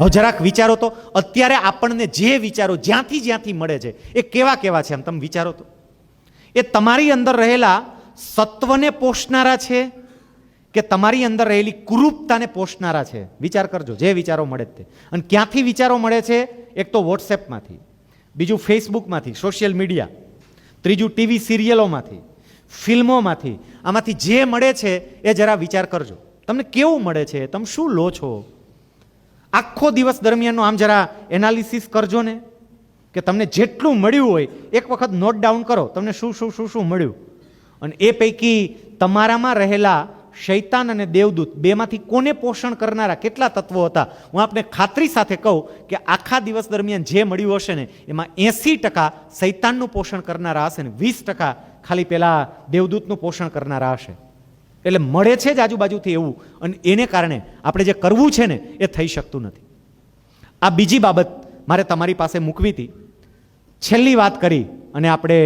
હવે જરાક વિચારો તો. અત્યારે આપણને જે વિચારો જ્યાંથી જ્યાંથી મળે છે, એ કેવા કેવા છે એમ તમે વિચારો તો. એ તમારી અંદર રહેલા સત્વને પોષનારા છે કે તમારી અંદર રહેલી કુરૂપતાને પોષનારા છે? વિચાર કરજો, જે વિચારો મળે તે. અને ક્યાંથી વિચારો મળે છે? એક તો વોટ્સએપમાંથી બીજું ફેસબુકમાંથી સોશિયલ મીડિયા ત્રીજું ટીવી સિરિયલોમાંથી ફિલ્મોમાંથી. આમાંથી જે મળે છે એ જરા વિચાર કરજો. તમને કેવું મળે છે? તમે શું લો છો? આખો દિવસ દરમિયાનનો આમ જરા એનાલિસિસ કરજો ને, કે તમને જેટલું મળ્યું હોય, એક વખત નોટ ડાઉન કરો, તમને શું શું શું શું મળ્યું? અને એ પૈકી તમારામાં રહેલા શૈતાન અને દેવદૂત બેમાંથી કોને પોષણ કરનારા, કેટલા તત્વો હતા? હું આપને ખાતરી સાથે કહું કે આખા દિવસ દરમિયાન જે મળ્યું હશે ને, એમાં એંસી ટકા શૈતાનનું પોષણ કરનારા હશે ને, વીસ ટકા ખાલી પેલા દેવદૂતનું પોષણ કરનારા હશે. એટલે મળે છે જ આજુબાજુથી એવું. અને એને કારણે આપણે જે કરવું છે ને, એ થઈ શકતું નથી. આ બીજી બાબત મારે તમારી પાસે મૂકવી હતી. છેલ્લી વાત કરી અને આપણે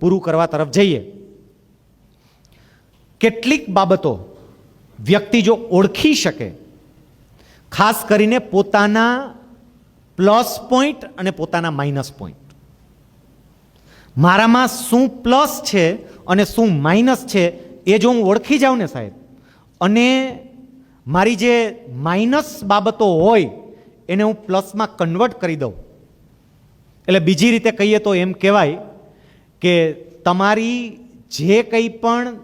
પૂરું કરવા તરફ જઈએ. કેટલીક બાબતો વ્યક્તિ જો ઓળખી શકે, ખાસ કરીને પોતાના પ્લસ પોઈન્ટ અને પોતાના માઇનસ પોઈન્ટ. મારામાં શું પ્લસ છે અને શું માઇનસ છે એ જો હું ઓળખી જાઉં ને સાહેબ, અને મારી જે માઇનસ બાબતો હોય, એને હું પ્લસમાં કન્વર્ટ કરી દઉં. એટલે બીજી રીતે કહીએ તો એમ કહેવાય કે તમારી જે કંઈ પણ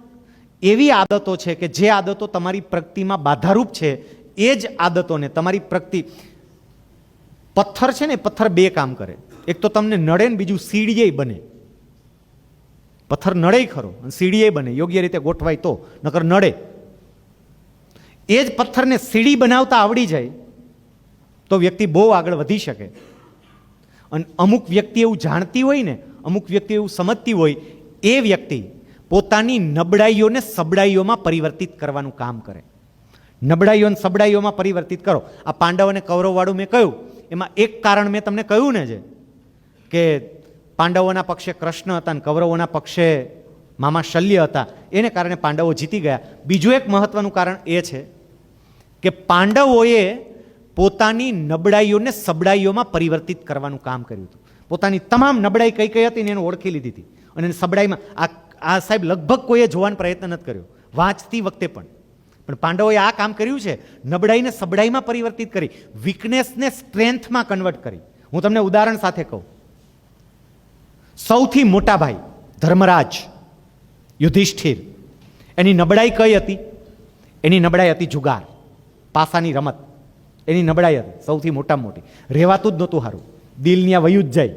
એવી આદતો છે કે જે આદતો તમારી પ્રગતિમાં બાધારૂપ છે, એ જ આદતોને તમારી પ્રગતિ, પથ્થર છે ને પથ્થર બે કામ કરે. એક તો તમને નડે ને બીજું સીડીએ બને. પથ્થર નડે ખરો અને સીડીએ બને. યોગ્ય રીતે ગોઠવાય તો, નકર નડે. એ જ પથ્થરને સીડી બનાવતા આવડી જાય તો વ્યક્તિ બહુ આગળ વધી શકે. અને અમુક વ્યક્તિ એવું જાણતી હોય ને, અમુક વ્યક્તિ એવું સમજતી હોય, એ વ્યક્તિ પોતાની નબળાઈઓને સબડાઈઓમાં પરિવર્તિત કરવાનું કામ કરે. નબળાઈઓને સબડાઈઓમાં પરિવર્તિત કરો. આ પાંડવ અને કૌરવવાળું મેં કહ્યું. એમાં એક કારણ મેં તમને કહ્યું ને છે કે પાંડવોના પક્ષે કૃષ્ણ હતા અને કૌરવોના પક્ષે મામા શલ્ય હતા. એને કારણે પાંડવો જીતી ગયા. બીજું એક મહત્વનું કારણ એ છે કે પાંડવોએ પોતાની નબળાઈઓને સબડાઈઓમાં પરિવર્તિત કરવાનું કામ કર્યું હતું. પોતાની તમામ નબળાઈ કઈ કઈ હતી ને એને ઓળખી લીધી હતી. અને એને સબડાઈમાં આ આ સાહેબ લગભગ કોઈએ જોવાનો પ્રયત્ન નથી કર્યો. વાંચતી વખતે પણ. પણ પાંડવોએ આ કામ કર્યું છે. નબળાઈને સબડાઈમાં પરિવર્તિત કરી. વીકનેસને સ્ટ્રેન્થમાં કન્વર્ટ કરી. હું તમને ઉદાહરણ સાથે કહું. સૌથી મોટા ભાઈ ધર્મરાજ યુધિષ્ઠિર. એની નબળાઈ કઈ હતી? એની નબળાઈ હતી જુગાર, પાસાની રમત. એની નબળાઈ હતી, સૌથી મોટામાં મોટી. રહેવાતું જ નહોતું સારું દિલની આ વયું જ જાય.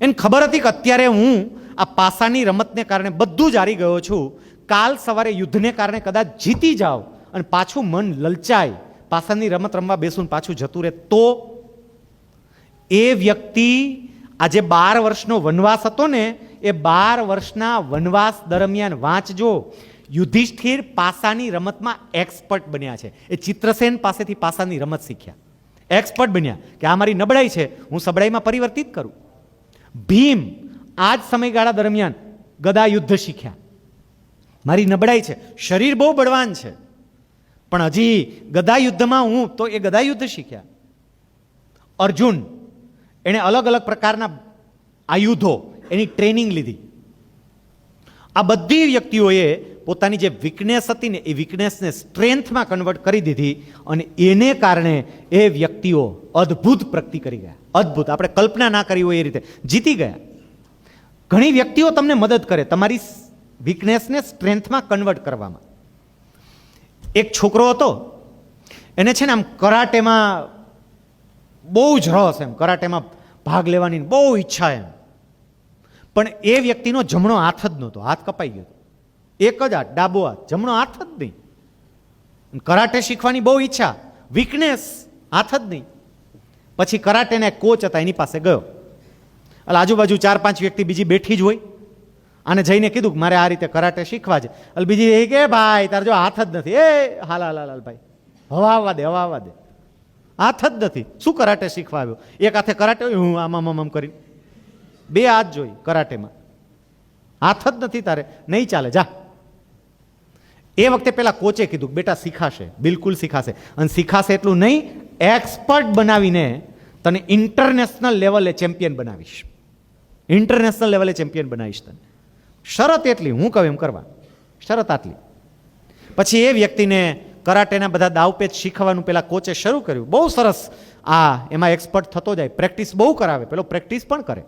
એને ખબર હતી કે અત્યારે હું આ પાસાની રમતને કારણે બધું જ હારી ગયો છું. કાલ સવારે યુદ્ધને કારણે કદાચ જીતી જાઓ અને પાછું મન લલચાય. પાસાની રમત રમવા બેસું પાછું જતું રહે તો એ વ્યક્તિ આજે બાર વર્ષનો વનવાસ હતો ને, એ બાર વર્ષના વનવાસ દરમિયાન વાંચજો યુધિષ્ઠિર પાસાની રમતમાં એક્સપર્ટ બન્યા છે. એ ચિત્રસેન પાસેથી પાસાની રમત શીખ્યા. એક્સપર્ટ બન્યા કે આ મારી નબળાઈ છે, હું સબળાઈમાં પરિવર્તિત કરું. ભીમ આ જ સમયગાળા દરમિયાન ગદા યુદ્ધ શીખ્યા. મારી નબળાઈ છે, શરીર બહુ બળવાન છે. પણ હજી ગદા યુદ્ધમાં હું, તો એ ગદા યુદ્ધ શીખ્યા. અર્જુન એણે અલગ અલગ પ્રકારના આયુધો એની ટ્રેનિંગ લીધી. આ બધી વ્યક્તિઓએ પોતાની જે વીકનેસ હતી ને એ વીકનેસને સ્ટ્રેન્થમાં કન્વર્ટ કરી દીધી અને એને કારણે એ વ્યક્તિઓ અદ્ભુત પ્રગતિ કરી ગયા. અદ્ભુત. આપણે કલ્પના ના કરી હોય એ રીતે. જીતી ગયા. ઘણી વ્યક્તિઓ તમને મદદ કરે તમારી વીકનેસને સ્ટ્રેન્થમાં કન્વર્ટ કરવામાં. એક છોકરો હતો. એને છે ને આમ કરાટેમાં બહુ જ રસ એમ, કરાટેમાં ભાગ લેવાની બહુ ઈચ્છા એમ. પણ એ વ્યક્તિનો જમણો હાથ જ નહોતો, હાથ કપાઈ ગયો એક જ હાથ, ડાબો હાથ, જમણો હાથ જ નહીં. કરાટે શીખવાની બહુ ઈચ્છા વીકનેસ હાથ જ નહીં. પછી કરાટેના કોચ હતા, એની પાસે ગયો. એટલે આજુબાજુ ચાર પાંચ વ્યક્તિ બીજી બેઠી જ હોય. આને જઈને કીધું કે મારે આ રીતે કરાટે શીખવા છે. એટલે બીજી એ કે, ભાઈ, તાર જો હાથ જ નથી. એ હાલ હાલ હાલ, ભાઈ. હવા આવવા દે, હવા આવવા દે. હાથ જ નથી. શું કરાટે શીખવા આવ્યો એક હાથે કરાટે હું આમ આમ આમ કરી બે હાથ જોઈ કરાટેમાં. હાથ જ નથી તારે. નહીં ચાલે, જા. એ વખતે પેલા કોચે કીધું, બેટા, શીખાશે. બિલકુલ શીખાશે. અને શીખાશે એટલું નહીં એક્સપર્ટ બનાવીને તને ઇન્ટરનેશનલ લેવલે ચેમ્પિયન બનાવીશ. ઇન્ટરનેશનલ લેવલે ચેમ્પિયન બનાવીશ તને. શરત એટલી, હું કહું એમ કરવા. શરત આટલી. પછી એ વ્યક્તિને કરાટેના બધા દાવપેચ શીખવાનું પહેલાં કોચે શરૂ કર્યું. બહુ સરસ આ એમાં એક્સપર્ટ થતો જાય. પ્રેક્ટિસ બહુ કરાવે. પેલો પ્રેક્ટિસ પણ કરે.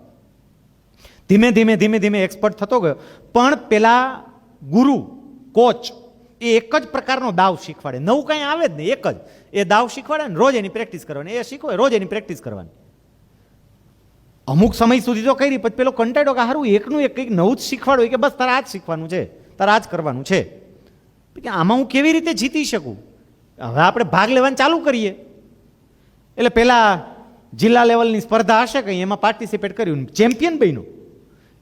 ધીમે ધીમે ધીમે ધીમે એક્સપર્ટ થતો ગયો. પણ પેલા ગુરુ, કોચ એ એક જ પ્રકારનો દાવ શીખવાડે. નવું કાંઈ આવે જ નહીં. એક જ. એ દાવ શીખવાડે ને રોજ એની પ્રેક્ટિસ કરવાની. એ શીખવે રોજ એની પ્રેક્ટિસ કરવાની. અમુક સમય સુધી તો કરી, પછી પેલો કંટાળો કે હારું, એકનું એક કંઈક નવું જ શીખવાડું કે બસ તારે આ જ શીખવાનું છે. તારે આ જ કરવાનું છે. કે આમાં હું કેવી રીતે જીતી શકું? હવે આપણે ભાગ લેવાનું ચાલુ કરીએ. એટલે પહેલાં જિલ્લા લેવલની સ્પર્ધા હશે કંઈ, એમાં પાર્ટિસિપેટ કર્યું. ચેમ્પિયન બન્યું.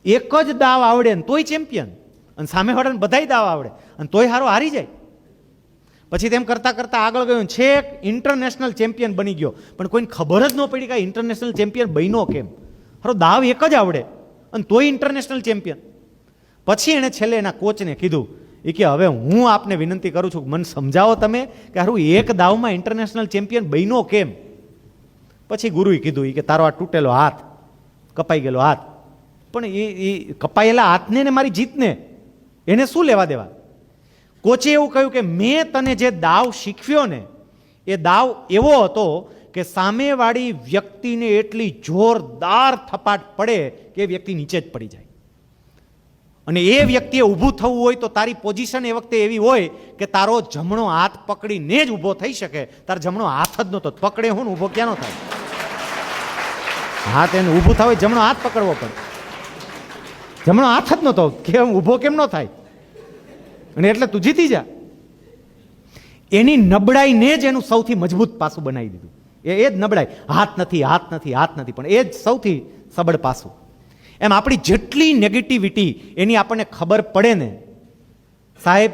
એક જ દાવ આવડે ને તોય ચેમ્પિયન. અને સામેવાળાને બધાય દાવ આવડે. અને તોય હારો હારી જાય. પછી તેમ કરતાં કરતાં આગળ ગયો છેક ઇન્ટરનેશનલ ચેમ્પિયન બની ગયો. પણ કોઈને ખબર જ ન પડી કે ઇન્ટરનેશનલ ચેમ્પિયન બન્યો કેમ. હારો દાવ એક જ આવડે. અને તોય ઇન્ટરનેશનલ ચેમ્પિયન પછી એણે છેલ્લે એના કોચને કીધું એ કે હવે હું આપને વિનંતી કરું છું મને સમજાવો તમે કે હારું એક દાવમાં ઇન્ટરનેશનલ ચેમ્પિયન બન્યો કેમ? પછી ગુરુએ કીધું એ કે તારો આ તૂટેલો હાથ, કપાઈ ગયેલો હાથ. પણ એ એ કપાયેલા હાથને ને મારી જીતને એને શું લેવા દેવા? કોચે એવું કહ્યું કે મેં તને જે દાવ શીખવ્યો ને, એ દાવ એવો હતો કે સામેવાળી વ્યક્તિને એટલી જોરદાર થપાટ પડે કે વ્યક્તિ નીચે જ પડી જાય. અને એ વ્યક્તિએ ઊભું થવું હોય તો તારી પોઝિશન એ વખતે એવી હોય કે તારો જમણો હાથ પકડીને જ ઊભો થઈ શકે. તારો જમણો હાથ જ નહોતો. પકડે હું ઊભો ક્યાં નો થાય? હાથ એને ઊભું થાય જમણો હાથ પકડવો પડે. જમણો હાથ જ નહોતો. કેમ? ઊભો કેમ ન થાય? અને એટલે તું જીતી જા. એની નબળાઈને જ એનું સૌથી મજબૂત પાસું બનાવી દીધું. એ એ જ નબળાઈ. હાથ નથી હાથ નથી હાથ નથી, પણ એ જ સૌથી સબળ પાસું. એમ આપણી જેટલી નેગેટિવિટી એની આપણને ખબર પડે ને, સાહેબ,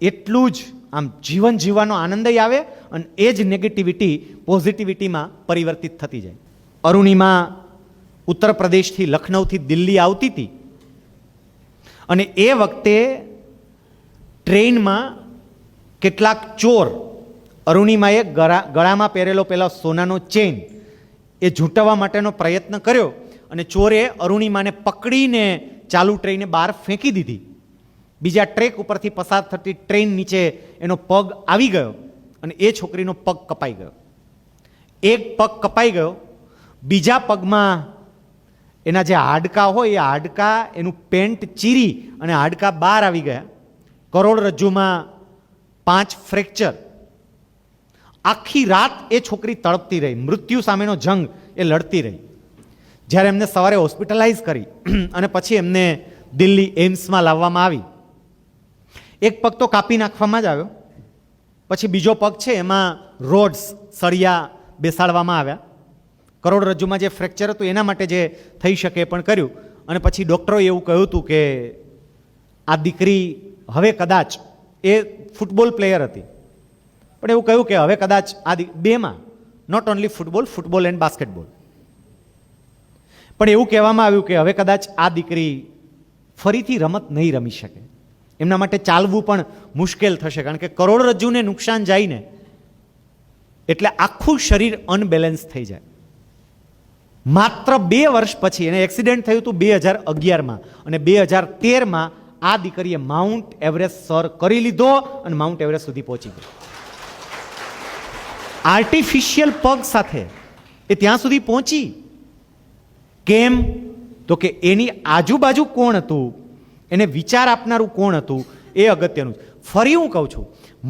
એટલું જ આમ જીવન જીવવાનો આનંદય આવે અને એ જ નેગેટિવિટી પોઝિટિવિટીમાં પરિવર્તિત થતી જાય. અરુણિમા ઉત્તર પ્રદેશથી લખનૌથી દિલ્હી આવતી હતી અને એ વખતે ટ્રેનમાં કેટલાક ચોર અરુણિમાએ ગળા, ગળામાં પહેરેલો પહેલાં સોનાનો ચેન એ ઝૂંટવા માટેનો પ્રયત્ન કર્યો. અને ચોરે અરુણિમાને પકડીને ચાલુ ટ્રેને બહાર ફેંકી દીધી. બીજા ટ્રેક ઉપરથી પસાર થતી ટ્રેન નીચે એનો પગ આવી ગયો અને એ છોકરીનો પગ કપાઈ ગયો. એક પગ કપાઈ ગયો, બીજા પગમાં એના જે હાડકાં હોય એ હાડકા, એનું પેન્ટ ચીરી અને હાડકાં બહાર આવી ગયા. કરોડરજ્જુમાં પાંચ ફ્રેક્ચર. આખી રાત એ છોકરી તડપતી રહી, મૃત્યુ સામેનો જંગ એ લડતી રહી. જ્યારે એમને સવારે હોસ્પિટલાઇઝ કરી અને પછી એમને દિલ્હી એમ્સમાં લાવવામાં આવી. એક પગ તો કાપી નાખવામાં જ આવ્યો. પછી બીજો પગ છે એમાં રોડ્સ સળિયા બેસાડવામાં આવ્યા. કરોડરજ્જુમાં જે ફ્રેક્ચર હતું એના માટે જે થઈ શકે પણ કર્યું. અને પછી ડૉક્ટરોએ એવું કહ્યું હતું કે આ દીકરી હવે કદાચ એ ફૂટબોલ પ્લેયર હતી. પણ એવું કહ્યું કે હવે કદાચ આ બેમાં not only football football and basketball પણ એવું કહેવામાં આવ્યું કે હવે કદાચ આ દીકરી ફરીથી રમત નહીં રમી શકે. એમના માટે ચાલવું પણ મુશ્કેલ થશે, કારણ કે કરોડરજ્જુને નુકસાન જાય ને, એટલે આખું શરીર અનબેલેન્સ થઈ જાય. માત્ર બે વર્ષ પછી, એને એક્સિડન્ટ થયું હતું બે હજાર અગિયારમાં અને બે હજાર તેરમાં આ દીકરીએ માઉન્ટ એવરેસ્ટ સર કરી લીધો અને માઉન્ટ એવરેસ્ટ સુધી પહોંચી ગઈ આર્ટિફિશિયલ પગ સાથે એ ત્યાં સુધી પહોંચી. કેમ? તો કે એની આજુબાજુ કોણ હતું? એને વિચાર આપનારું કોણ હતું? એ અગત્યનું ફરી હું કહું છું,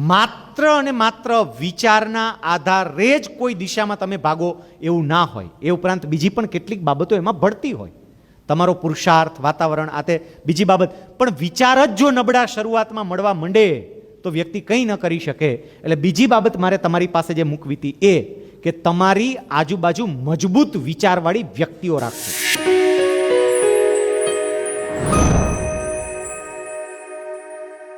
માત્ર અને માત્ર વિચારના આધારે જ કોઈ દિશામાં તમે ભાગો એવું ના હોય. એ ઉપરાંત બીજી પણ કેટલીક બાબતો એમાં ભળતી હોય. તમારો પુરુષાર્થ, વાતાવરણ, આ તે બીજી બાબત. પણ વિચાર જ જો નબળા શરૂઆતમાં મળવા માંડે, તો વ્યક્તિ કંઈ ન કરી શકે. એટલે બીજી બાબત મારે તમારી પાસે જે મૂકવી હતી એ કે તમારી આજુબાજુ મજબૂત વિચારવાળી વ્યક્તિઓ રાખજો.